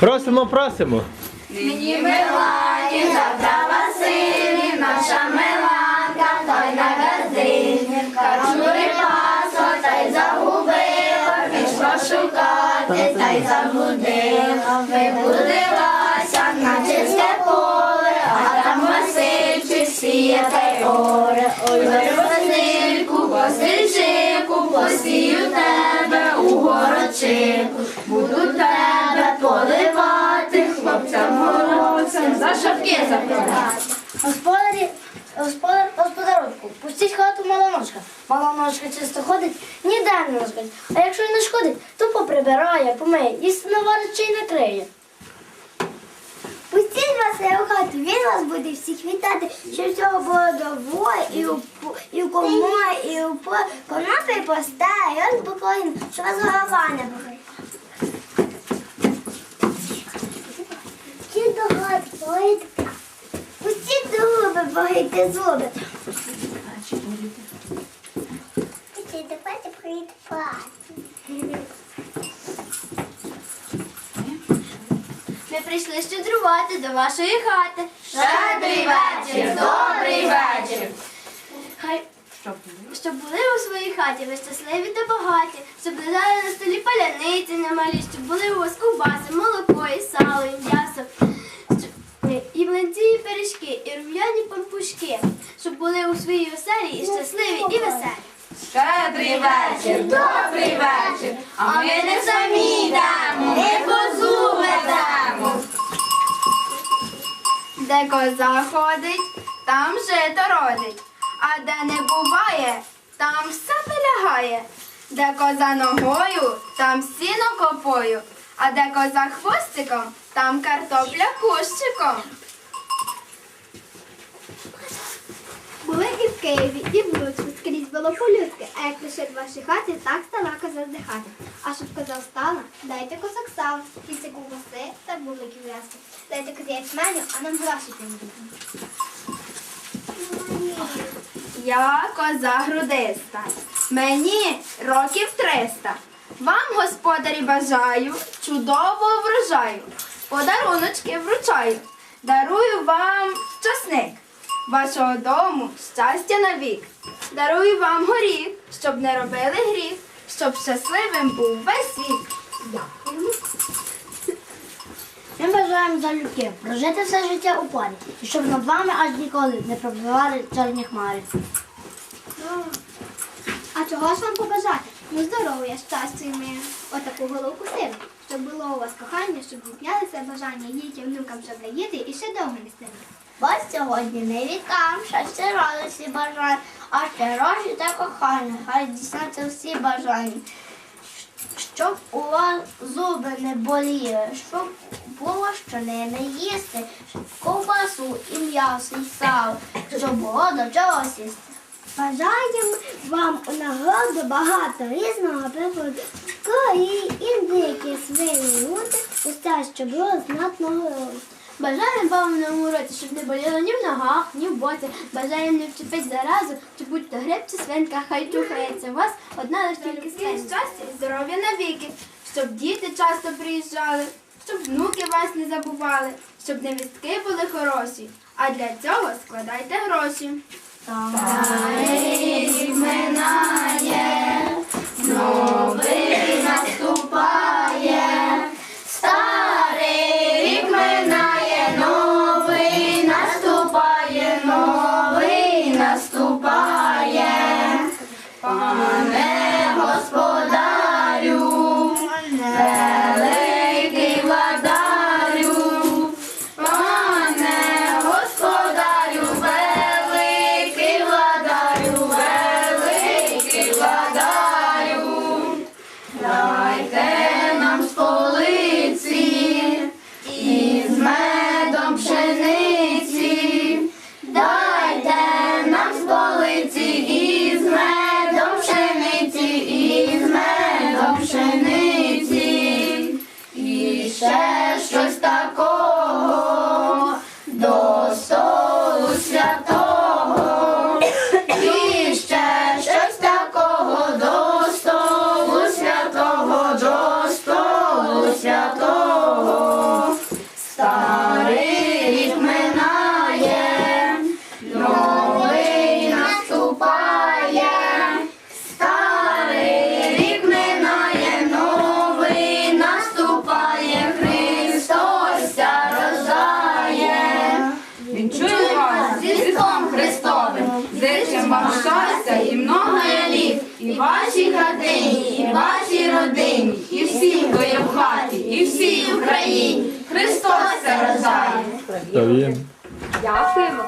Просимо, просимо. Нині Мелані, завтра Василі, наша Меланка, той на газині, качури пасла, та й загубила, пішла шукати, та й заблудила, виблудилася на чисте поле, а там Васильчик сіє та й оре. За шапки запитати. Господарі, господар, господарочку, пустіть хату малоножка. Малоножка чисто ходить, ніде не нашкодить. А якщо не шкодить, то поприбирає, помиє, їсти наварить чи й накриє. Пустіть вас у хату, він вас буде всіх вітати, щоб всього було добро і у, і у комої, і у по, конопі поставить, і он спокійно, що вас голова не болить. Пустіть до хати, погайте зуби. Пустіть до хати. Ми прийшли щедрувати до вашої хати. Щедрий вечір, добрий вечір. Хай щоб були у своїй хаті, ви щасливі та багаті, щоб лежали на столі паляниці немалі, щоб були у вас ковбаси, молоко і сало, і м'ясо, щоб- і млинці, і пиріжки, і рум'яні пампушки, щоб були у своїй оселі і щасливі, і веселі. Щедрий вечір, добрий вечір, а ми не самі йдемо, ми козу ведемо. Де коза ходить, там жито родить, а де не буває, там все вилягає. Де коза ногою, там сіно копою, а де коза хвостиком, там картопля кущиком. Були і в Києві, і в Луцьку, скрізь було полюдки, а як лише в вашій хаті, так стала коза здихати. А щоб коза встала, дайте козак сала, кільце ковбаси та бублики в'язки. Дайте козі ячменю, а нам гроші тим Я коза грудиста, мені років триста. Вам, господарі, бажаю чудового врожаю. Подаруночки вручаю. Дарую вам часник, вашого дому щастя навік. Дарую вам горіх, щоб не робили гріх, щоб щасливим був весь світ. Ми бажаємо залюбки прожити все життя у парі, і щоб над вами аж ніколи не пробивали чорні хмари. А чого ж вам побажати? Ну здоров'я, щастя і миру. Отаку головку сили, щоб було у вас кохання, щоб здійснялися бажання дітям, внукам, щоб не і ще довго не стигли. Бо сьогодні не вікам, щастя радості бажань, а ще гроші та кохання, хай дійсняться всі бажання. Щоб у вас зуби не боліли, щоб було що не їсти, ковбасу і м'ясо, і сало, щоб було до чого сісти. Бажаємо вам у нагороду багато різного приходу. Кої, індики, свині, лути, усе, що було знатного роду. Бажаємо вам в новому році, щоб не боліло ні в ногах, ні в боці. Бажаємо не вчепити заразу, чи будь-то гриб чи свинка, хай чухається у вас одна лише тільки свинка. щастя і здоров'я навіки, щоб діти часто приїжджали, щоб внуки вас не забували, щоб невістки були хороші. А для цього складайте гроші. Рік минає, новий щастя і много літ, і вашій хатині, і вашій родині, і всім, хто є в хаті, і всій Україні. Христос це рождає. Дякуємо.